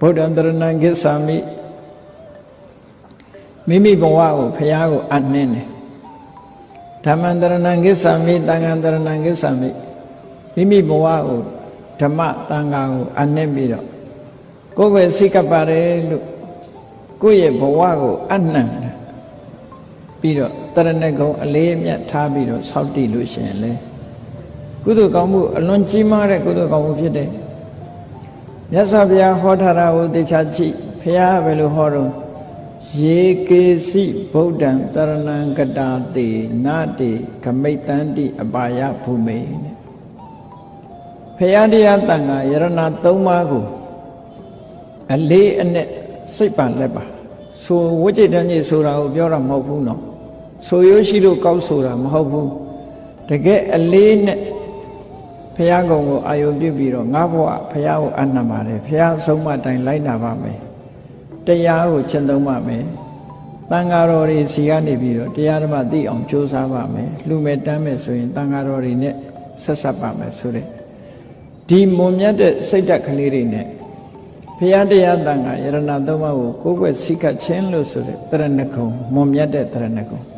ဗုဒ္ဓံတရဏံကိစ္ဆာမိမိမိဘဝကိုဖရာကိုအနှင်းတယ်ဓမ္မံတရဏံကိစ္ဆာမိတန်ဃံတရဏံကိစ္ဆာမိမိမိဘဝကိုဓမ္မတန်ဃာကိုအနှင်းပြီးတော့ကိုယ်ကိုယ်စိတ်ကပ်ပါတယ်လို့ကိုယ့်ရဲ့ဘဝကိုအနှံ့တယ်ပြီးတော့တရဏဂုံအလေးအမြတ်ထားပြီးတော့ဆောက်တည်လို့ရှိရင်လေကုသိုလ်ကောင်းမှုအလွန်ကြီးမားတဲ့ကုသိုလ်ကောင်းမှုဖြစ်တယ် မြတ်စွာဘုရားဟောထားတာကိုသိချာကြည့်ဘုရားကဘယ်လိုဟောတော့ယေကေစီဗုဒ္ဓံတရဏံကတာတိနာတိခမိတ်တန္တိအပါယភူမေတဲ့ဘုရားတရားတန်ခါယရဏသုံးပါးကိုအလေးအနက်စိတ်ပါလက်ပါဆိုဝိจิตတန်းကြီးဆိုတာကိုပြောတာမဟုတ်ဘူးနော်ဆိုရိုးရှိလို့ကောက်ဆိုတာမဟုတ်ဘူးတကယ်အလေးနဲ့ ဘုရားကုံကိုအာယုံပြုပြီးတော့ငါဘဝဘုရားကိုအနှံပါတယ်ဘုရားဆုံးမတိုင်လိုက်နာပါမယ်တရားကိုကျင့်သုံးပါမယ်တန်ဃာတော်တွေစီကနေပြီးတော့တရားဓမ္မသိအောင်ကြိုးစားပါမယ်လူမဲ့တမ်းမယ်ဆိုရင်တန်ဃာတော်တွေနဲ့ဆက်ဆက်ပါမယ်ဆိုတဲ့ဒီမွန်မြတ်တဲ့စိတ်ဓာတ်ကလေးတွေနဲ့ဘုရားတရားတန်ခါယရဏသုံးပါးကိုကိုယ်ွယ်စိတ်ကချင်းလို့ဆိုတဲ့တရဏဂုံမွန်မြတ်တဲ့တရဏဂုံ